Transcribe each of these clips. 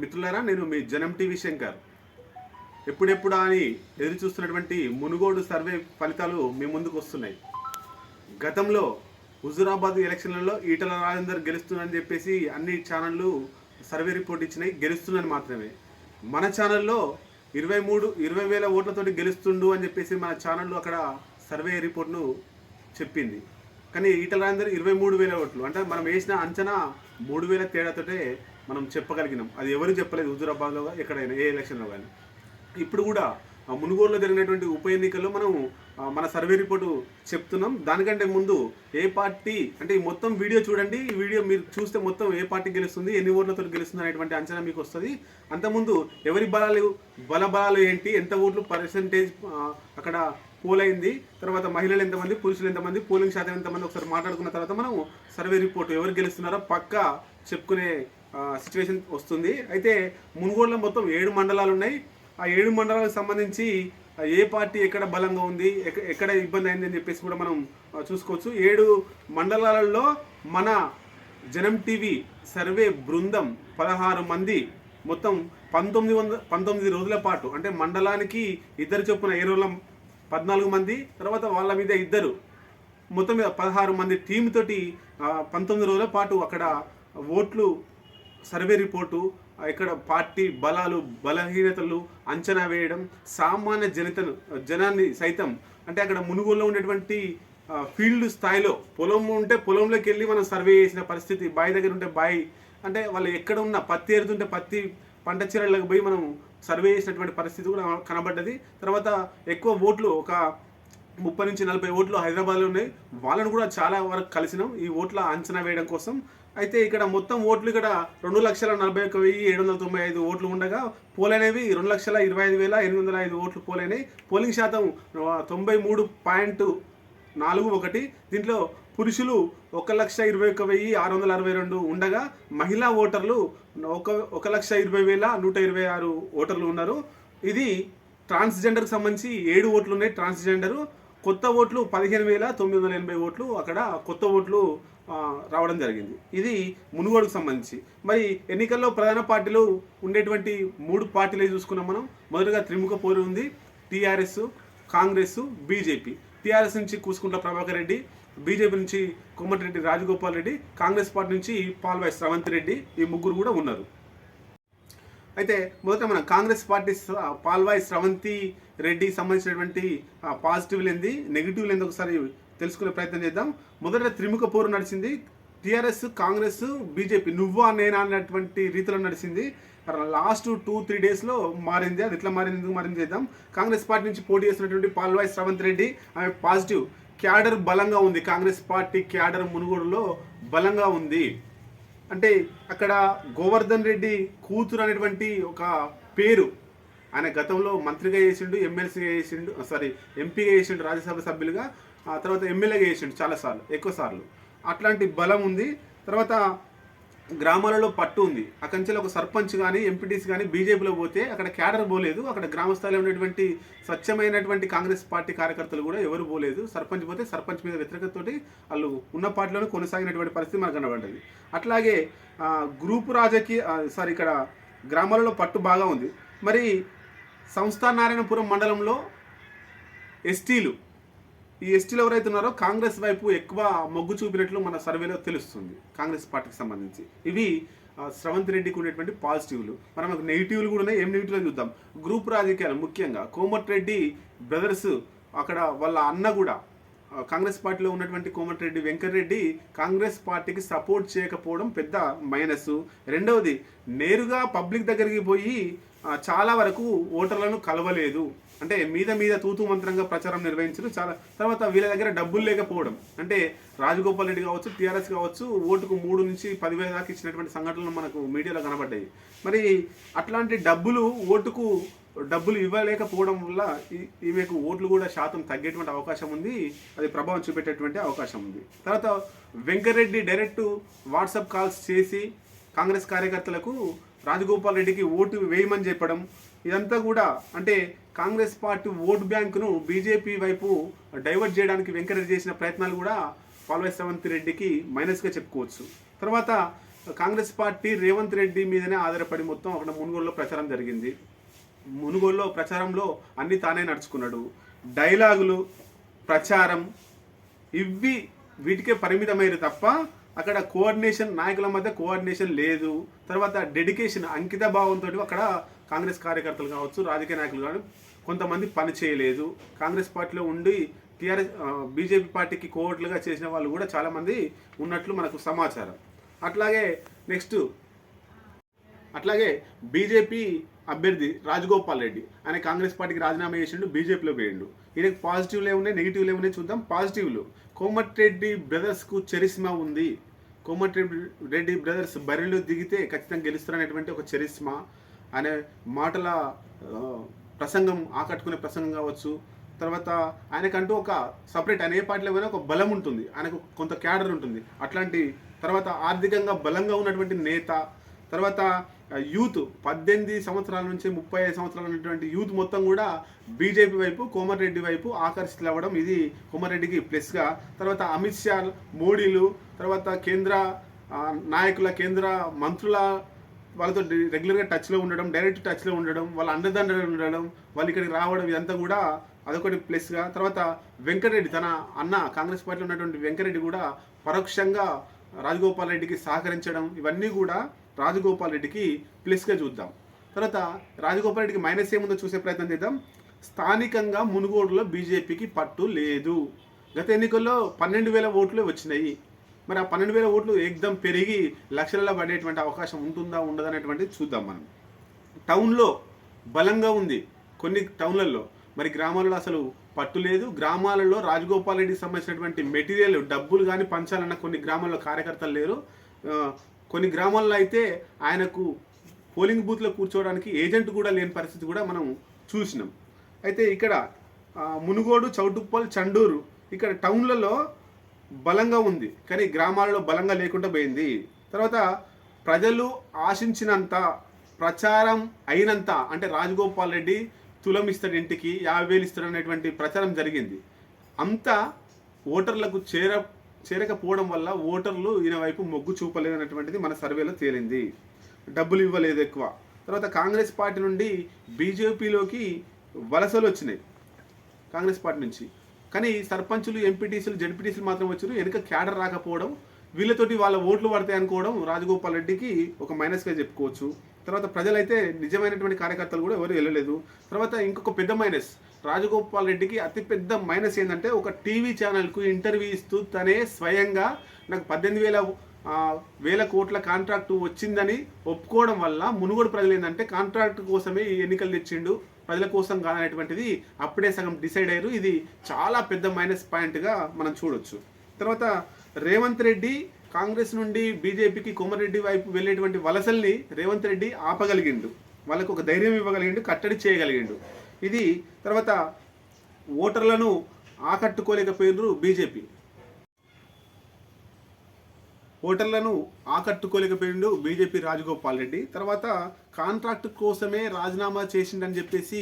మిత్రులారా నేను మీ జనం టీవీ శంకర్. ఎప్పుడెప్పుడా అని ఎదురు చూస్తున్నటువంటి మునుగోడు సర్వే ఫలితాలు మీ ముందుకు వస్తున్నాయి. గతంలో హుజురాబాద్ ఎలక్షన్లలో ఈటల రాజేందర్ గెలుస్తుందని చెప్పేసి అన్ని ఛానళ్ళు సర్వే రిపోర్ట్ ఇచ్చినాయి గెలుస్తుందని మాత్రమే. మన ఛానల్లో ఇరవై మూడు ఇరవై వేల ఓట్లతోటి గెలుస్తుండు అని చెప్పేసి మన ఛానల్లో అక్కడ సర్వే రిపోర్ట్ను చెప్పింది. కానీ ఈటల రాజేందర్ ఇరవై మూడు వేల ఓట్లు అంటే మనం వేసిన అంచనా మూడు వేల తేడాతోటే మనం చెప్పగలిగినాం. అది ఎవరు చెప్పలేదు? హుజురాబాద్లో ఎక్కడైనా ఏ ఎలక్షన్లో కానీ. ఇప్పుడు కూడా ఆ మునుగోడులో జరిగినటువంటి ఉప ఎన్నికల్లో మనం మన సర్వే రిపోర్టు చెప్తున్నాం. దానికంటే ముందు ఏ పార్టీ అంటే ఈ మొత్తం వీడియో చూడండి. ఈ వీడియో మీరు చూస్తే మొత్తం ఏ పార్టీ గెలుస్తుంది ఎన్ని ఓట్లతో గెలుస్తుంది అనేటువంటి అంచనా మీకు వస్తుంది. అంతకుముందు ఎవరి బలాలు బల బలాలు ఏంటి ఎంత ఓట్లు పర్సంటేజ్ అక్కడ పోల్ అయింది తర్వాత మహిళలు ఎంతమంది పురుషులు ఎంతమంది పోలింగ్ శాతం ఎంతమంది ఒకసారి మాట్లాడుకున్న తర్వాత మనం సర్వే రిపోర్ట్ ఎవరు గెలుస్తున్నారో పక్కా చెప్పుకునే సిచ్యువేషన్ వస్తుంది. అయితే మునుగోడులో మొత్తం ఏడు మండలాలు ఉన్నాయి. ఆ ఏడు మండలాలకు సంబంధించి ఏ పార్టీ ఎక్కడ బలంగా ఉంది ఎక్కడ ఇబ్బంది అయింది అని చెప్పేసి కూడా మనం చూసుకోవచ్చు. ఏడు మండలాలలో మన జనం టీవీ సర్వే బృందం పదహారు మంది మొత్తం పంతొమ్మిది వందల పంతొమ్మిది రోజుల పాటు అంటే మండలానికి ఇద్దరు చొప్పున ఏ రోజుల పద్నాలుగు మంది తర్వాత వాళ్ళ మీద ఇద్దరు మొత్తం మీద పదహారు మంది టీంతోటి పంతొమ్మిది రోజుల పాటు అక్కడ ఓట్లు సర్వే రిపోర్టు ఇక్కడ పార్టీ బలాలు బలహీనతలు అంచనా వేయడం సామాన్య జనతను జనాన్ని సైతం అంటే అక్కడ మునుగోలో ఉండేటువంటి ఫీల్డ్ స్థాయిలో పొలం ఉంటే పొలంలోకి వెళ్ళి మనం సర్వే చేసిన పరిస్థితి బావి దగ్గర ఉంటే బావి అంటే వాళ్ళు ఎక్కడ ఉన్న పత్తి ఎరుతుంటే పత్తి పంట చీరలకు పోయి మనం సర్వే చేసినటువంటి పరిస్థితి కూడా కనబడ్డది. తర్వాత ఎక్కువ ఓట్లు ఒక ముప్పై నుంచి నలభై ఓట్లు హైదరాబాద్లో ఉన్నాయి. వాళ్ళను కూడా చాలా వరకు కలిసినాం. ఈ ఓట్ల అంచనా వేయడం కోసం అయితే ఇక్కడ మొత్తం ఓట్లు ఇక్కడ రెండు లక్షల నలభై ఒక్క వెయ్యి ఏడు వందల తొంభై ఐదు ఓట్లు ఉండగా పోలైనవి రెండు లక్షల ఇరవై ఐదు వేల ఎనిమిది వందల ఐదు ఓట్లు పోలైనవి పోలింగ్ శాతం తొంభై మూడు పాయింట్ నాలుగు ఒకటి. దీంట్లో పురుషులు ఒక లక్ష ఇరవై ఒక్క వెయ్యి ఆరు వందల అరవై రెండు ఉండగా మహిళా ఓటర్లు ఒక ఒక లక్ష ఇరవై వేల నూట ఇరవై ఆరు ఓటర్లు ఉన్నారు. ఇది ట్రాన్స్జెండర్కి సంబంధించి ఏడు ఓట్లు ఉన్నాయి. ట్రాన్స్జెండరు కొత్త ఓట్లు పదిహేను వేల తొమ్మిది వందల ఎనభై ఓట్లు. అక్కడ కొత్త ఓట్లు రావడం జరిగింది. ఇది మునుగోడుకు సంబంధించి. మరి ఎన్నికల్లో ప్రధాన పార్టీలు ఉండేటువంటి మూడు పార్టీలు చూసుకున్నాం మనం. మొదటగా త్రిముఖ పోరు ఉంది. TRS Congress BJP. టీఆర్ఎస్ నుంచి కూసుకుంటా ప్రభాకర్ రెడ్డి బీజేపీ నుంచి కోమటిరెడ్డి రాజగోపాల్ రెడ్డి కాంగ్రెస్ పార్టీ నుంచి పాల్వాయి శ్రవంత్ రెడ్డి ఈ ముగ్గురు కూడా ఉన్నారు. అయితే మొదట మన కాంగ్రెస్ పార్టీ స- పాల్వాయి స్రవంతి రెడ్డి సంబంధించినటువంటి పాజిటివ్ పాజిటివ్లు ఏంది నెగిటివ్లు ఏంది ఒకసారి తెలుసుకునే ప్రయత్నం చేద్దాం. మొదట త్రిముఖ పోరు నడిచింది. టీఆర్ఎస్ కాంగ్రెస్ బీజేపీ నువ్వా నేనా అన్నటువంటి రీతిలో నడిచింది. లాస్ట్ టూ త్రీ డేస్లో మారింది. అది ఎట్లా మారింది? ఎందుకు మారింది చేద్దాం. కాంగ్రెస్ పార్టీ నుంచి పోటీ చేస్తున్నటువంటి పాల్వాయి శ్రవంత్ రెడ్డి ఆమె పాజిటివ్. క్యాడర్ బలంగా ఉంది. కాంగ్రెస్ పార్టీ క్యాడర్ మునుగోడులో బలంగా ఉంది. అంటే అక్కడ గోవర్ధన్ రెడ్డి కూతురు అనేటువంటి ఒక పేరు ఆయన గతంలో మంత్రిగా చేసిండు ఎమ్మెల్సీగా చేసిండు సారీ ఎంపీగా చేసిండు రాజ్యసభ సభ్యులుగా. తర్వాత ఎమ్మెల్యేగా చేసిండు చాలాసార్లు ఎక్కువ సార్లు. అట్లాంటి బలం ఉంది. తర్వాత గ్రామాలలో పట్టు ఉంది. అక్కడి నుంచి ఒక సర్పంచ్ కానీ ఎంపీటీస్ కానీ బీజేపీలో పోతే అక్కడ క్యాడర్ పోలేదు. అక్కడ గ్రామ స్థాయిలో ఉన్నటువంటి స్వచ్ఛమైనటువంటి కాంగ్రెస్ పార్టీ కార్యకర్తలు కూడా ఎవరు పోలేదు. సర్పంచ్ పోతే సర్పంచ్ మీద వ్యతిరేకతతోటి వాళ్ళు ఉన్న పార్టీలోనే కొనసాగినటువంటి పరిస్థితి మనకు కనబడ్డది. అట్లాగే గ్రూపు రాజకీయ సారీ ఇక్కడ గ్రామాలలో పట్టు బాగా ఉంది. మరి సంస్థానారాయణపురం మండలంలో ఎస్టీలు ఈ ఎస్టీలు ఎవరైతే ఉన్నారో కాంగ్రెస్ వైపు ఎక్కువ మొగ్గు చూపినట్లు మన సర్వేలో తెలుస్తుంది. కాంగ్రెస్ పార్టీకి సంబంధించి. ఇవి శ్రవంత్ రెడ్డికి ఉండేటువంటి పాజిటివ్లు. మనం నెగిటివ్లు కూడా ఉన్నాయి ఏం నెగిటివ్లో చూద్దాం. గ్రూప్ రాజకీయాలు ముఖ్యంగా కోమటిరెడ్డి బ్రదర్స్ అక్కడ వాళ్ళ అన్న కూడా కాంగ్రెస్ పార్టీలో ఉన్నటువంటి కోమటిరెడ్డి వెంకటరెడ్డి కాంగ్రెస్ పార్టీకి సపోర్ట్ చేయకపోవడం పెద్ద మైనస్. రెండవది నేరుగా పబ్లిక్ దగ్గరికి పోయి చాలా వరకు ఓటర్లను కలవలేదు. అంటే మీద మీద తూతూ మంత్రంగా ప్రచారం నిర్వహించడం చాలా తర్వాత వీళ్ళ దగ్గర డబ్బులు లేకపోవడం. అంటే రాజగోపాల్ రెడ్డి కావచ్చు టీఆర్ఎస్ కావచ్చు ఓటుకు మూడు నుంచి పదివేల దాకా ఇచ్చినటువంటి సంఘటనలు మనకు మీడియాలో కనబడ్డాయి. మరి అట్లాంటి డబ్బులు ఓటుకు డబ్బులు ఇవ్వలేకపోవడం వల్ల ఈ- ఈమెకు ఓట్లు కూడా శాతం తగ్గేటువంటి అవకాశం ఉంది. అది ప్రభావం చూపెట్టేటువంటి అవకాశం ఉంది. తర్వాత వెంకరెడ్డి డైరెక్ట్ వాట్సాప్ కాల్స్ చేసి కాంగ్రెస్ కార్యకర్తలకు రాజగోపాల్ రెడ్డికి ఓటు వేయమని చెప్పడం ఇదంతా కూడా అంటే కాంగ్రెస్ పార్టీ ఓటు బ్యాంకును బీజేపీ వైపు డైవర్ట్ చేయడానికి వెంకరెడ్డి చేసిన ప్రయత్నాలు కూడా పాల్వై శ్రవంత్ రెడ్డికి మైనస్గా చెప్పుకోవచ్చు. తర్వాత కాంగ్రెస్ పార్టీ రేవంత్ రెడ్డి మీదనే ఆధారపడి మొత్తం అక్కడ మునుగోలులో ప్రచారం జరిగింది. మునుగోలులో ప్రచారంలో అన్ని తానే నడుచుకున్నాడు. డైలాగులు ప్రచారం ఇవి వీటికే పరిమితమైనవి తప్ప అక్కడ కోఆర్డినేషన్ నాయకుల మధ్య కోఆర్డినేషన్ లేదు. తర్వాత డెడికేషన్ అంకిత భావంతో అక్కడ కాంగ్రెస్ కార్యకర్తలు కావచ్చు రాజకీయ నాయకులు కానీ కొంతమంది పని చేయలేదు. కాంగ్రెస్ పార్టీలో ఉండి టీఆర్ఎస్ బీజేపీ పార్టీకి కోవట్లుగా చేసిన వాళ్ళు కూడా చాలామంది ఉన్నట్లు మనకు సమాచారం. అట్లాగే నెక్స్ట్ అట్లాగే బీజేపీ అభ్యర్థి రాజగోపాల్ రెడ్డి. ఆయన కాంగ్రెస్ పార్టీకి రాజీనామా చేసిండు బీజేపీలో పోయిండు. ఈయనకి పాజిటివ్లు ఏమున్నాయి నెగిటివ్లు ఏమున్నాయి చూద్దాం. పాజిటివ్లు. కోమటిరెడ్డి బ్రదర్స్కు చరిస్మా ఉంది. కోమటిరెడ్డి రెడ్డి బ్రదర్స్ బరిలో దిగితే ఖచ్చితంగా గెలుస్తారనేటువంటి ఒక చరిస్మా. అనే మాటల ప్రసంగం ఆకట్టుకునే ప్రసంగం కావచ్చు. తర్వాత ఆయనకంటూ ఒక సపరేట్ ఆయన ఏ పార్టీలో పోయినా ఒక బలం ఉంటుంది. ఆయనకు కొంత క్యాడర్ ఉంటుంది. అట్లాంటి తర్వాత ఆర్థికంగా బలంగా ఉన్నటువంటి నేత తర్వాత యూత్ పద్దెనిమిది సంవత్సరాల నుంచి ముప్పై ఐదు సంవత్సరాలు ఉన్నటువంటి యూత్ మొత్తం కూడా బీజేపీ వైపు కోమరెడ్డి వైపు ఆకర్షితులు అవ్వడం ఇది కోమరెడ్డికి ప్లస్గా తర్వాత అమిత్ షా మోడీలు తర్వాత కేంద్ర నాయకుల కేంద్ర మంత్రుల వాళ్ళతో రెగ్యులర్గా టచ్లో ఉండడం డైరెక్ట్ టచ్లో ఉండడం వాళ్ళ అండదండలు ఉండడం వాళ్ళు ఇక్కడికి రావడం ఇదంతా కూడా అదొకటి ప్లస్గా తర్వాత వెంకటరెడ్డి తన అన్న కాంగ్రెస్ పార్టీలో ఉన్నటువంటి వెంకరెడ్డి కూడా పరోక్షంగా రాజగోపాల్ రెడ్డికి సహకరించడం ఇవన్నీ కూడా రాజగోపాల్ రెడ్డికి ప్లస్గా చూద్దాం. తర్వాత రాజగోపాల్ రెడ్డికి మైనస్ ఏముందో చూసే ప్రయత్నం చేద్దాం. స్థానికంగా మునుగోడులో బీజేపీకి పట్టు లేదు. గత ఎన్నికల్లో పన్నెండు వేల ఓట్లు వచ్చినాయి. మరి ఆ పన్నెండు వేల ఓట్లు ఎగ్దం పెరిగి లక్షలలో పడేటువంటి అవకాశం ఉంటుందా ఉండదా అనేటువంటిది చూద్దాం మనం. టౌన్లో బలంగా ఉంది కొన్ని టౌన్లలో. మరి గ్రామాలలో అసలు పట్టు లేదు. గ్రామాలలో రాజగోపాల్ రెడ్డికి సంబంధించినటువంటి మెటీరియల్ డబ్బులు కానీ పంచాలన్న కొన్ని గ్రామాల్లో కార్యకర్తలు లేరు. కొన్ని గ్రామాల్లో అయితే ఆయనకు పోలింగ్ బూత్లో కూర్చోవడానికి ఏజెంట్ కూడా లేని పరిస్థితి కూడా మనం చూసినాం. అయితే ఇక్కడ మునుగోడు చౌటుప్పల్ చండూరు ఇక్కడ టౌన్లలో బలంగా ఉంది. కానీ గ్రామాలలో బలంగా లేకుండా పోయింది. తర్వాత ప్రజలు ఆశించినంత ప్రచారం అయినంత అంటే రాజగోపాల్ రెడ్డి తులం ఇస్తాడు ఇంటికి యాభై వేలు ఇస్తాడు అనేటువంటి ప్రచారం జరిగింది. అంతా ఓటర్లకు చేర చేరకపోవడం వల్ల ఓటర్లు ఈయన వైపు మొగ్గు చూపలేదు అనేటువంటిది మన సర్వేలో తేలింది. డబ్బులు ఇవ్వలేదు ఎక్కువ. తర్వాత కాంగ్రెస్ పార్టీ నుండి బీజేపీలోకి వలసలు వచ్చినాయి. కాంగ్రెస్ పార్టీ నుంచి. కానీ సర్పంచులు ఎంపీటీసీలు జడ్పీటీసీలు మాత్రం వచ్చారు వెనుక క్యాడర్ రాకపోవడం వీళ్ళతోటి వాళ్ళ ఓట్లు పడతాయి అనుకోవడం రాజగోపాల్ రెడ్డికి ఒక మైనస్గా చెప్పుకోవచ్చు. తర్వాత ప్రజలైతే నిజమైనటువంటి కార్యకర్తలు కూడా ఎవరు వెళ్ళలేదు. తర్వాత ఇంకొక పెద్ద మైనస్ రాజగోపాల్ రెడ్డికి అతిపెద్ద మైనస్ ఏంటంటే ఒక టీవీ ఛానల్కు ఇంటర్వ్యూ ఇస్తూ తనే స్వయంగా నాకు పద్దెనిమిది వేల వేల కోట్ల కాంట్రాక్ట్ వచ్చిందని ఒప్పుకోవడం వల్ల మునుగోడు ప్రజలు ఏంటంటే కాంట్రాక్ట్ కోసమే ఈ ఎన్నికలు తెచ్చిండు. ప్రజల కోసం కాదనేటువంటిది అప్పుడే సగం డిసైడ్ అయ్యారు. ఇది చాలా పెద్ద మైనస్ పాయింట్గా మనం చూడొచ్చు. తర్వాత రేవంత్ రెడ్డి కాంగ్రెస్ నుండి బీజేపీకి కోమరెడ్డి వైపు వెళ్ళేటువంటి వలసల్ని రేవంత్ రెడ్డి ఆపగలిగిండు. వాళ్ళకు ఒక ధైర్యం ఇవ్వగలిగిండు కట్టడి చేయగలిగిండు. ఇది తర్వాత ఓటర్లను ఆకట్టుకోలేకపోయినరు బీజేపీ. ఓటర్లను ఆకట్టుకోలేకపోయిండు బీజేపీ రాజగోపాల్ రెడ్డి. తర్వాత కాంట్రాక్ట్ కోసమే రాజీనామా చేసిండని చెప్పేసి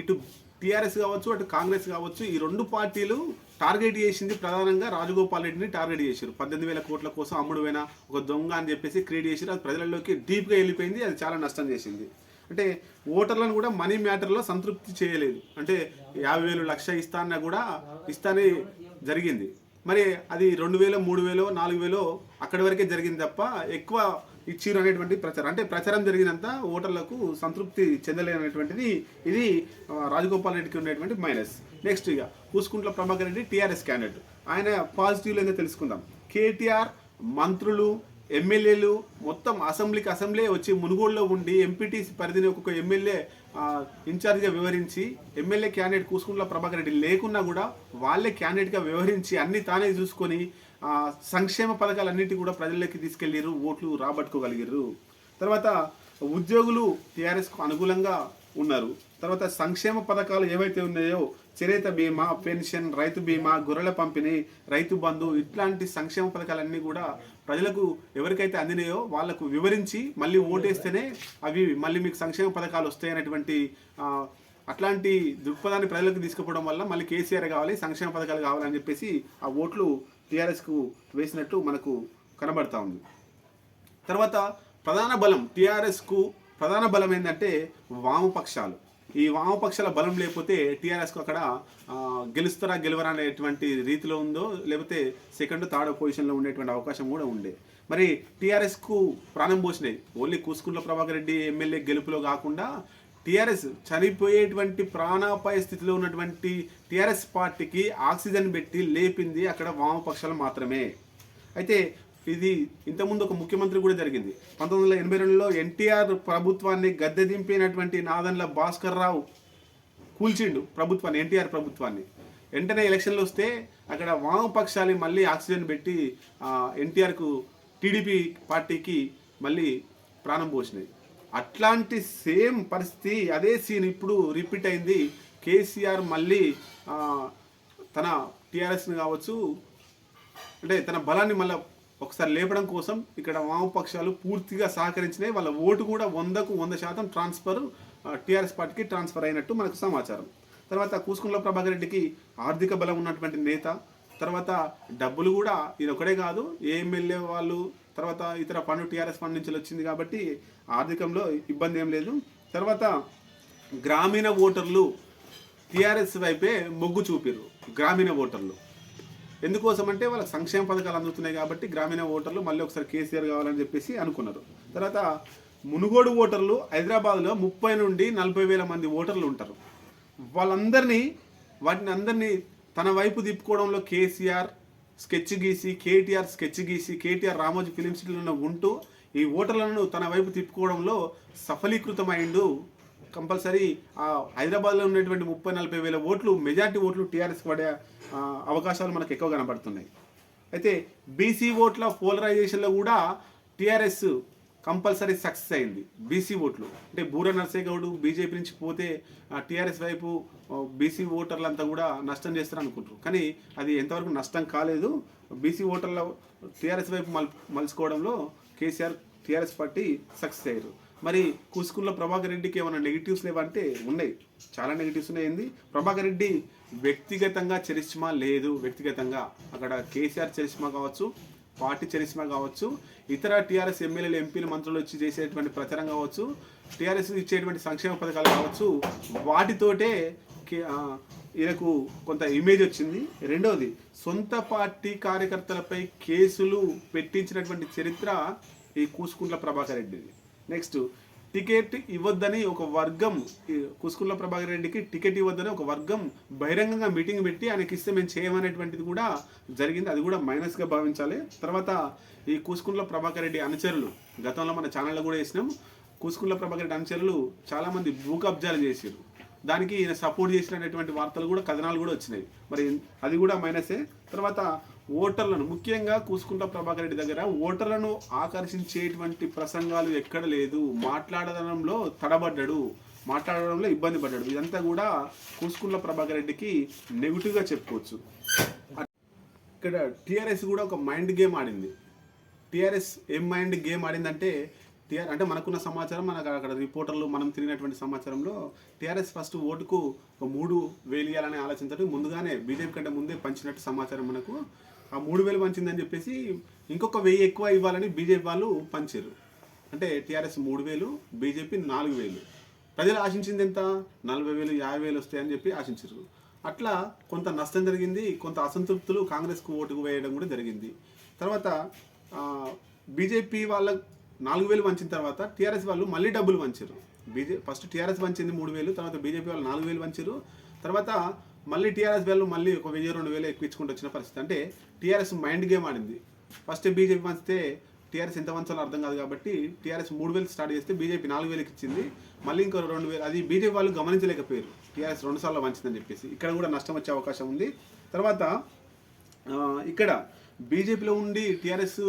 ఇటు టీఆర్ఎస్ కావచ్చు అటు కాంగ్రెస్ కావచ్చు ఈ రెండు పార్టీలు టార్గెట్ చేసింది ప్రధానంగా రాజగోపాల్ రెడ్డిని టార్గెట్ చేశారు పద్దెనిమిది వేల కోట్ల కోసం అమ్ముడువైన ఒక దొంగ అని చెప్పేసి క్రియేట్ చేశారు అది ప్రజలలోకి డీప్గా వెళ్ళిపోయింది అది చాలా నష్టం చేసింది. అంటే ఓటర్లను కూడా మనీ మ్యాటర్లో సంతృప్తి చేయలేదు. అంటే యాభై వేలు లక్ష ఇస్తా అన్నా కూడా ఇస్తానే జరిగింది. మరి అది రెండు వేలో మూడు వేలో నాలుగు వేలో అక్కడి వరకే జరిగింది తప్ప ఎక్కువ ఇచ్చిరు అనేటువంటి ప్రచారం. అంటే ప్రచారం జరిగినంత ఓటర్లకు సంతృప్తి చెందలేనటువంటిది ఇది రాజగోపాల్ రెడ్డికి ఉండేటువంటి మైనస్. నెక్స్ట్ ఇక కూసుకుంట్ల ప్రభాకర్ రెడ్డి టీఆర్ఎస్ క్యాండిడేట్. ఆయన పాజిటివ్లు ఏందో తెలుసుకుందాం. కేటీఆర్ మంత్రులు ఎమ్మెల్యేలు మొత్తం అసెంబ్లీకి అసెంబ్లీ వచ్చి మునుగోడులో ఉండి ఎంపీటీసీ పరిధిని ఒక్కొక్క ఎమ్మెల్యే ఇన్ఛార్జ్గా వివరించి ఎమ్మెల్యే క్యాండిడేట్ కూసుకుంట్ల ప్రభాకర్ రెడ్డి లేకున్నా కూడా వాళ్ళే క్యాండిడేట్గా వ్యవహరించి అన్ని తానే చూసుకొని సంక్షేమ పథకాలన్నిటి కూడా ప్రజల్లోకి తీసుకెళ్ళిర్రు ఓట్లు రాబట్టుకోగలిగారు తర్వాత ఉద్యోగులు టీఆర్ఎస్కు అనుకూలంగా ఉన్నారు. తర్వాత సంక్షేమ పథకాలు ఏవైతే ఉన్నాయో చేనేత బీమా పెన్షన్ రైతు బీమా గొర్రెల పంపిణీ రైతు బంధు ఇట్లాంటి సంక్షేమ పథకాలన్నీ కూడా ప్రజలకు ఎవరికైతే అందినాయో వాళ్ళకు వివరించి మళ్ళీ ఓటేస్తేనే అవి మళ్ళీ మీకు సంక్షేమ పథకాలు వస్తాయనేటువంటి అట్లాంటి దృక్పథాన్ని ప్రజలకు తీసుకుపోవడం వల్ల మళ్ళీ కేసీఆర్ కావాలి సంక్షేమ పథకాలు కావాలని చెప్పేసి ఆ ఓట్లు టీఆర్ఎస్కు వేసినట్టు మనకు కనబడతా ఉంది. తర్వాత ప్రధాన బలం టీఆర్ఎస్కు ప్రధాన బలం ఏంటంటే వామపక్షాలు. ఈ వామపక్షాల బలం లేకపోతే టీఆర్ఎస్కు అక్కడ గెలుస్తారా గెలవరా అనేటువంటి రీతిలో ఉందో లేకపోతే సెకండ్ థర్డ్ పొజిషన్లో ఉండేటువంటి అవకాశం కూడా ఉండే. మరి టీఆర్ఎస్కు ప్రాణం పోసినాయి. ఓన్లీ కూసుకుంట్ల ప్రభాకర్ రెడ్డి ఎమ్మెల్యే గెలుపులో కాకుండా టీఆర్ఎస్ చనిపోయేటువంటి ప్రాణాపాయ స్థితిలో ఉన్నటువంటి టీఆర్ఎస్ పార్టీకి ఆక్సిజన్ పెట్టి లేపింది అక్కడ వామపక్షాలు మాత్రమే. అయితే ఇది ఇంతకుముందు ఒక ముఖ్యమంత్రి కూడా జరిగింది. పంతొమ్మిది వందల ఎనభై రెండులో ఎన్టీఆర్ ప్రభుత్వాన్ని గద్దె దింపినటువంటి నాదన్ల భాస్కర్ రావు కూల్చిండు ప్రభుత్వాన్ని ఎన్టీఆర్ ప్రభుత్వాన్ని. వెంటనే ఎలక్షన్లు వస్తే అక్కడ వామపక్షాలు మళ్ళీ ఆక్సిజన్ పెట్టి ఎన్టీఆర్కు టీడీపీ పార్టీకి మళ్ళీ ప్రాణం పోసినాయి. అట్లాంటి సేమ్ పరిస్థితి అదే సీన్ ఇప్పుడు రిపీట్ అయింది. కేసీఆర్ మళ్ళీ తన టీఆర్ఎస్ని కావచ్చు అంటే తన బలాన్ని మళ్ళీ ఒకసారి లేపడం కోసం ఇక్కడ వామపక్షాలు పూర్తిగా సహకరించినాయి. వాళ్ళ ఓటు కూడా వందకు వంద శాతం ట్రాన్స్ఫర్ టీఆర్ఎస్ పార్టీకి ట్రాన్స్ఫర్ అయినట్టు మనకు సమాచారం. తర్వాత కూసుకుంట్ల ప్రభాకర్ రెడ్డికి ఆర్థిక బలం ఉన్నటువంటి నేత తర్వాత డబ్బులు కూడా ఇది ఒకటే కాదు ఏ ఎమ్మెల్యే వాళ్ళు తర్వాత ఇతర ఫండ్ టీఆర్ఎస్ ఫండ్ నుంచి వచ్చింది కాబట్టి ఆర్థికంలో ఇబ్బంది ఏం లేదు. తర్వాత గ్రామీణ ఓటర్లు టీఆర్ఎస్ వైపే మొగ్గు చూపిరు గ్రామీణ ఓటర్లు. ఎందుకోసం అంటే వాళ్ళకి సంక్షేమ పథకాలు అందుతున్నాయి కాబట్టి గ్రామీణ ఓటర్లు మళ్ళీ ఒకసారి కేసీఆర్ కావాలని చెప్పేసి అనుకున్నారు. తర్వాత మునుగోడు ఓటర్లు హైదరాబాద్లో ముప్పై నుండి నలభై వేల మంది ఓటర్లు ఉంటారు. వాళ్ళందరినీ వాటిని అందరినీ తన వైపు తిప్పుకోవడంలో కేసీఆర్ స్కెచ్ గీసి కేటీఆర్ స్కెచ్ గీసి కేటీఆర్ రామోజీ ఫిలిం సిటీలో ఉంటూ ఈ ఓటర్లను తన వైపు తిప్పుకోవడంలో సఫలీకృతమైండు. కంపల్సరీ ఆ హైదరాబాద్లో ఉన్నటువంటి ముప్పై నలభై వేల ఓట్లు మెజార్టీ ఓట్లు టీఆర్ఎస్ పడే అవకాశాలు మనకు ఎక్కువ కనబడుతున్నాయి. అయితే బీసీ ఓట్ల పోలరైజేషన్లో కూడా టీఆర్ఎస్ కంపల్సరీ సక్సెస్ అయింది. బీసీ ఓట్లు. అంటే బూర నర్సేగౌడ్ బీజేపీ నుంచి పోతే టీఆర్ఎస్ వైపు బీసీ ఓటర్లంతా కూడా నష్టం చేస్తారు అనుకుంటారు కానీ అది ఎంతవరకు నష్టం కాలేదు. బీసీ ఓటర్ల టీఆర్ఎస్ వైపు మల్ మలుచుకోవడంలో కేసీఆర్ టీఆర్ఎస్ పార్టీ సక్సెస్ అయ్యారు. మరి కూసుకుల్లో ప్రభాకర్ రెడ్డికి ఏమైనా నెగిటివ్స్ లేవంటే ఉన్నాయి. చాలా నెగిటివ్స్ ఉన్నాయి. ప్రభాకర్ రెడ్డి వ్యక్తిగతంగా చరిష్మా లేదు. వ్యక్తిగతంగా అక్కడ కేసీఆర్ చరిష్మా కావచ్చు పార్టీ చరిష్మా కావచ్చు ఇతర టీఆర్ఎస్ ఎమ్మెల్యేలు ఎంపీలు మంత్రులు వచ్చి చేసేటువంటి ప్రచారం కావచ్చు టీఆర్ఎస్ ఇచ్చేటువంటి సంక్షేమ పథకాలు కావచ్చు వాటితోటే ఈయనకు కొంత ఇమేజ్ వచ్చింది. రెండవది సొంత పార్టీ కార్యకర్తలపై కేసులు పెట్టించినటువంటి చరిత్ర ఈ కూసుకుంట్ల ప్రభాకర్ రెడ్డిది. నెక్స్ట్ టికెట్ ఇవ్వద్దని ఒక వర్గం ఈ కుసుకుల ప్రభాకర్ రెడ్డికి టికెట్ ఇవ్వద్దని ఒక వర్గం బహిరంగంగా మీటింగ్ పెట్టి ఆయనకి ఇస్తే మేము చేయమనేటువంటిది కూడా జరిగింది. అది కూడా మైనస్గా భావించాలి. తర్వాత ఈ కూసుకుంట్ల ప్రభాకర్ రెడ్డి అనుచరులు గతంలో మన ఛానల్లో కూడా వేసినాం. కూసుకుంట్ల ప్రభాకర్ రెడ్డి అనుచరులు చాలామంది భూ కబ్జాలు దానికి ఈయన సపోర్ట్ చేసినటువంటి వార్తలు కూడా కథనాలు కూడా వచ్చినాయి. మరి అది కూడా మైనసే. తర్వాత ఓటర్లను ముఖ్యంగా కూసుకుంట ప్రభాకర్ రెడ్డి దగ్గర ఓటర్లను ఆకర్షించేటువంటి ప్రసంగాలు ఎక్కడ లేదు. మాట్లాడడంలో తడబడ్డాడు. మాట్లాడడంలో ఇబ్బంది పడ్డాడు. ఇదంతా కూడా కూసుకుంట్ల ప్రభాకర్ రెడ్డికి నెగిటివ్గా చెప్పుకోవచ్చు. ఇక్కడ టీఆర్ఎస్ కూడా ఒక మైండ్ గేమ్ ఆడింది. టీఆర్ఎస్ ఏం మైండ్ గేమ్ ఆడిందంటే టీఆర్ అంటే మనకున్న సమాచారం మనకు అక్కడ రిపోర్టర్లు మనం తిరిగినటువంటి సమాచారంలో టీఆర్ఎస్ ఫస్ట్ ఓటుకు ఒక మూడు వేలు ఇవ్వాలనే ఆలోచనతో ముందుగానే బీజేపీ కంటే ముందే పంచినట్టు సమాచారం మనకు ఆ మూడు వేలు పంచిందని చెప్పేసి ఇంకొక వెయ్యి ఎక్కువ ఇవ్వాలని బీజేపీ వాళ్ళు పంచారు. అంటే టీఆర్ఎస్ మూడు వేలు బీజేపీ నాలుగు వేలు. ప్రజలు ఆశించింది ఎంత? నలభై వేలు యాభై వేలు వస్తాయని చెప్పి ఆశించారు. అట్లా కొంత నష్టం జరిగింది కొంత అసంతృప్తులు కాంగ్రెస్కు ఓటుకు వేయడం కూడా జరిగింది. తర్వాత బీజేపీ వాళ్ళ నాలుగు వేలు వంచిన తర్వాత టీఆర్ఎస్ వాళ్ళు మళ్ళీ డబ్బులు వంచారు బీజే ఫస్ట్ టీఆర్ఎస్ వంచింది మూడు వేలు తర్వాత బీజేపీ వాళ్ళు నాలుగు వేలు వంచారు తర్వాత మళ్ళీ టీఆర్ఎస్ వాళ్ళు మళ్ళీ ఒక వెయ్యి రెండు వేలు ఎక్కువ వచ్చిన పరిస్థితి. అంటే టీఆర్ఎస్ మైండ్ గేమ్ ఆడింది. ఫస్ట్ బీజేపీ పంచితే టీఆర్ఎస్ ఎంత వంచాలో అర్థం కాదు కాబట్టి టీఆర్ఎస్ మూడు వేలు స్టార్ట్ చేస్తే బీజేపీ నాలుగు వేలకు ఇచ్చింది. మళ్ళీ ఇంకో రెండు వేలు అది బీజేపీ వాళ్ళు గమనించలేకపోయారు. టీఆర్ఎస్ రెండు సార్లు వంచిందని చెప్పేసి. ఇక్కడ కూడా నష్టం వచ్చే అవకాశం ఉంది. తర్వాత ఇక్కడ బీజేపీలో ఉండి టీఆర్ఎస్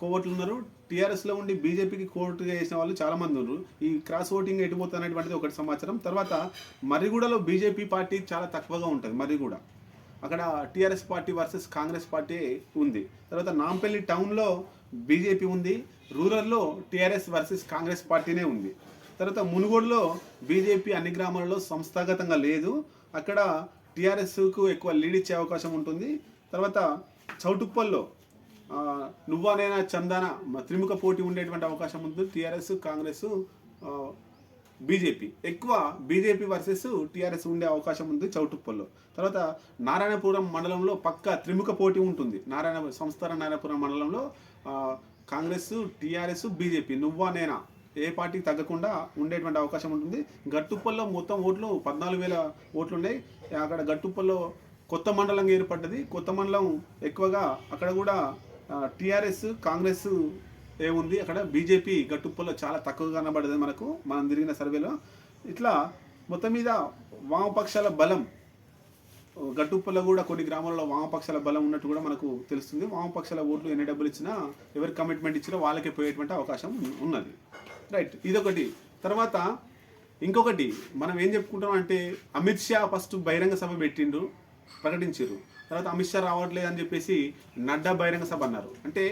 కోవట్లు ఉన్నారు. టీఆర్ఎస్లో ఉండి బీజేపీకి కోర్టుగా చేసిన వాళ్ళు చాలా మంది ఉన్నారు. ఈ క్రాస్ ఓటింగ్ ఎటుపోతుంది అనేటువంటిది ఒకటి సమాచారం. తర్వాత మరిగూడలో బీజేపీ పార్టీ చాలా తక్కువగా ఉంటుంది మరిగూడ అక్కడ TRS party versus Congress party ఉంది. తర్వాత నాంపల్లి టౌన్లో బీజేపీ ఉంది. రూరల్లో టీఆర్ఎస్ వర్సెస్ కాంగ్రెస్ పార్టీనే ఉంది. తర్వాత మునుగోడులో బీజేపీ అన్ని గ్రామాలలో సంస్థాగతంగా లేదు. అక్కడ టీఆర్ఎస్కు ఎక్కువ లీడ్ ఇచ్చే అవకాశం ఉంటుంది. తర్వాత చౌటుప్పల్లో నువ్వానైనా చందాన? త్రిముఖ పోటీ ఉండేటువంటి అవకాశం ఉంది. TRS Congress BJP. ఎక్కువ బీజేపీ వర్సెస్ టీఆర్ఎస్ ఉండే అవకాశం ఉంది చౌటుప్పల్లో. తర్వాత నారాయణపురం మండలంలో పక్క త్రిముఖ పోటీ ఉంటుంది. నారాయణ సంస్థాన నారాయణపురం మండలంలో కాంగ్రెస్ టీఆర్ఎస్ బీజేపీ. నువ్వా నేనా ఏ పార్టీకి తగ్గకుండా ఉండేటువంటి అవకాశం ఉంటుంది. గట్టుప్పల్లో మొత్తం ఓట్లు పద్నాలుగు వేల ఓట్లు ఉన్నాయి అక్కడ గట్టుప్పల్లో కొత్త మండలం ఏర్పడ్డది. కొత్త మండలం ఎక్కువగా అక్కడ కూడా టీఆర్ఎస్ కాంగ్రెస్ ఏముంది? అక్కడ బీజేపీ గట్టుప్పలో చాలా తక్కువ కనబడేది మనకు. మనం తిరిగిన సర్వేలో ఇట్లా మొత్తం మీద వామపక్షాల బలం గట్టుప్పలో కూడా కొన్ని గ్రామాలలో వామపక్షాల బలం ఉన్నట్టు కూడా మనకు తెలుస్తుంది. వామపక్షాల ఓట్లు ఎన్ని డబ్బులు ఇచ్చినా ఎవరు కమిట్మెంట్ ఇచ్చినా వాళ్ళకే పోయేటువంటి అవకాశం ఉన్నది. రైట్. ఇదొకటి. తర్వాత ఇంకొకటి. మనం ఏం చెప్పుకుంటాం అంటే అమిత్ షా ఫస్ట్ బహిరంగ సభ పెట్టిండు ప్రకటించారు తర్వాత అమిత్ షా రావట్లేదు అని చెప్పేసి నడ్డా బహిరంగ సభ అన్నారు. అంటే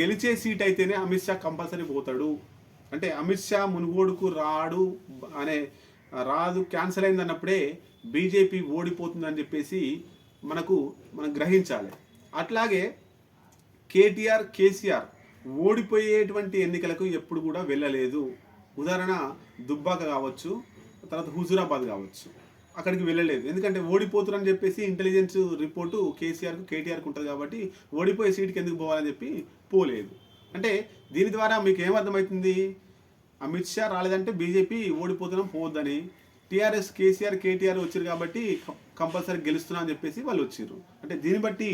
గెలిచే సీట్ అయితేనే అమిత్ షా కంపల్సరీ పోతాడు. అంటే అమిత్ షా మునుగోడుకు రాడు అనే రాదు క్యాన్సల్ అయింది అన్నప్పుడే బీజేపీ ఓడిపోతుందని చెప్పేసి మనకు మనం గ్రహించాలి. అట్లాగే కేటీఆర్ కేసీఆర్ ఓడిపోయేటువంటి ఎన్నికలకు ఎప్పుడు కూడా వెళ్ళలేదు. ఉదాహరణ దుబ్బాక కావచ్చు తర్వాత హుజురాబాద్ కావచ్చు. అక్కడికి వెళ్ళలేదు. ఎందుకంటే ఓడిపోతున్నారని చెప్పేసి ఇంటెలిజెన్స్ రిపోర్టు కేసీఆర్కు కేటీఆర్కు ఉంటుంది కాబట్టి ఓడిపోయే సీట్కి ఎందుకు పోవాలని చెప్పి పోలేదు. అంటే దీని ద్వారా మీకు ఏమర్థమవుతుంది? అమిత్ షా రాలేదంటే బీజేపీ ఓడిపోతున్నాం పోవద్దని. టీఆర్ఎస్ కేసీఆర్ కేటీఆర్ వచ్చారు కాబట్టి కంపల్సరీ గెలుస్తున్నా అని చెప్పేసి వాళ్ళు వచ్చారు అంటే దీన్ని బట్టి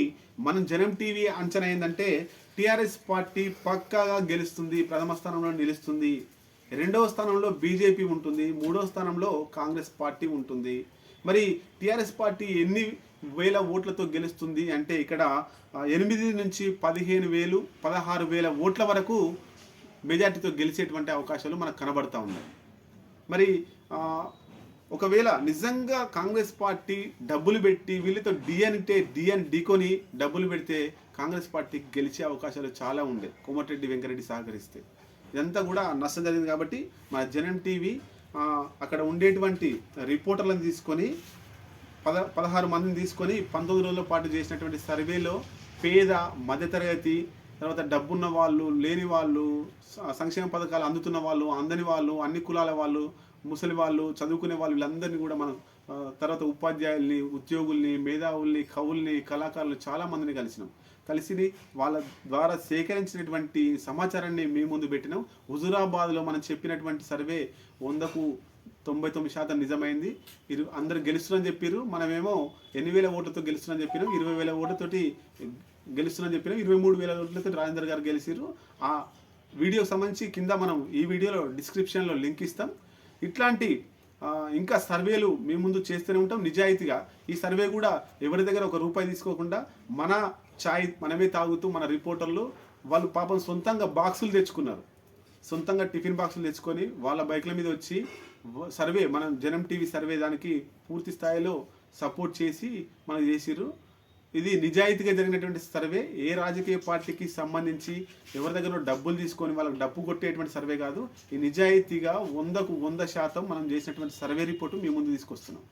మనం జనం టీవీ అంచనా ఏంటంటే టీఆర్ఎస్ పార్టీ పక్కాగా గెలుస్తుంది ప్రథమ స్థానంలో నిలుస్తుంది. రెండవ స్థానంలో బీజేపీ ఉంటుంది మూడవ స్థానంలో కాంగ్రెస్ పార్టీ ఉంటుంది. మరి టీఆర్ఎస్ పార్టీ ఎన్ని వేల ఓట్లతో గెలుస్తుంది అంటే ఇక్కడ ఎనిమిది నుంచి పదిహేను వేలు పదహారు వేల ఓట్ల వరకు మెజార్టీతో గెలిచేటువంటి అవకాశాలు మనకు కనబడతా ఉన్నాయి. మరి ఒకవేళ నిజంగా కాంగ్రెస్ పార్టీ డబ్బులు పెట్టి వీళ్ళతో డిఎన్టే డిఎన్ ఢీకొని డబ్బులు పెడితే కాంగ్రెస్ పార్టీ గెలిచే అవకాశాలు చాలా ఉండే కోమటిరెడ్డి వెంకరెడ్డి సహకరిస్తే. ఇదంతా కూడా నష్టం జరిగింది కాబట్టి మన జనం టీవీ అక్కడ ఉండేటువంటి రిపోర్టర్లను తీసుకొని పద పదహారు మందిని తీసుకొని పంతొమ్మిది రోజుల పాటు చేసినటువంటి సర్వేలో పేద మధ్యతరగతి తర్వాత డబ్బున్న వాళ్ళు లేని వాళ్ళు సంక్షేమ పథకాలు అందుతున్న వాళ్ళు అందని వాళ్ళు అన్ని కులాల వాళ్ళు ముసలి వాళ్ళు చదువుకునే వాళ్ళు వీళ్ళందరినీ కూడా మనం తర్వాత ఉపాధ్యాయుల్ని ఉద్యోగుల్ని మేధావుల్ని కవుల్ని కళాకారులు చాలా మందిని కలిసినాం. కలిసి వాళ్ళ ద్వారా సేకరించినటువంటి సమాచారాన్ని మీ ముందు పెట్టినాం. హుజురాబాద్లో మనం చెప్పినటువంటి సర్వే వందకు తొంభై తొమ్మిది శాతం నిజమైంది. ఇరు అందరు గెలుస్తున్నారని చెప్పారు మనమేమో ఎన్ని వేల ఓట్లతో గెలుస్తున్నారని చెప్పినాం. ఇరవై వేల ఓట్లతోటి గెలుస్తున్నారని చెప్పినాం. ఇరవై మూడు వేల ఓట్లతో రాజేందర్ గారు గెలిచారు ఆ వీడియోకి సంబంధించి కింద మనం ఈ వీడియోలో డిస్క్రిప్షన్లో లింక్ ఇస్తాం. ఇట్లాంటి ఇంకా సర్వేలు మీ ముందు చేస్తూనే ఉంటాం. నిజాయితీగా ఈ సర్వే కూడా ఎవరి దగ్గర ఒక రూపాయి తీసుకోకుండా మన ఛాయ్ మనమే తాగుతూ మన రిపోర్టర్లు వాళ్ళు పాపం సొంతంగా బాక్సులు తెచ్చుకున్నారు. సొంతంగా టిఫిన్ బాక్సులు తెచ్చుకొని వాళ్ళ బైక్ల మీద వచ్చి సర్వే మనం జనం టీవీ సర్వే దానికి పూర్తి స్థాయిలో సపోర్ట్ చేసి మనం చేసిర్రు. ఇది నిజాయితీగా జరిగినటువంటి సర్వే. ఏ రాజకీయ పార్టీకి సంబంధించి ఎవరి దగ్గర డబ్బులు తీసుకొని వాళ్ళకి డబ్బు కొట్టేటువంటి సర్వే కాదు. ఈ నిజాయితీగా వందకు వంద శాతం మనం చేసినటువంటి సర్వే రిపోర్టు మీ ముందు తీసుకొస్తున్నాం.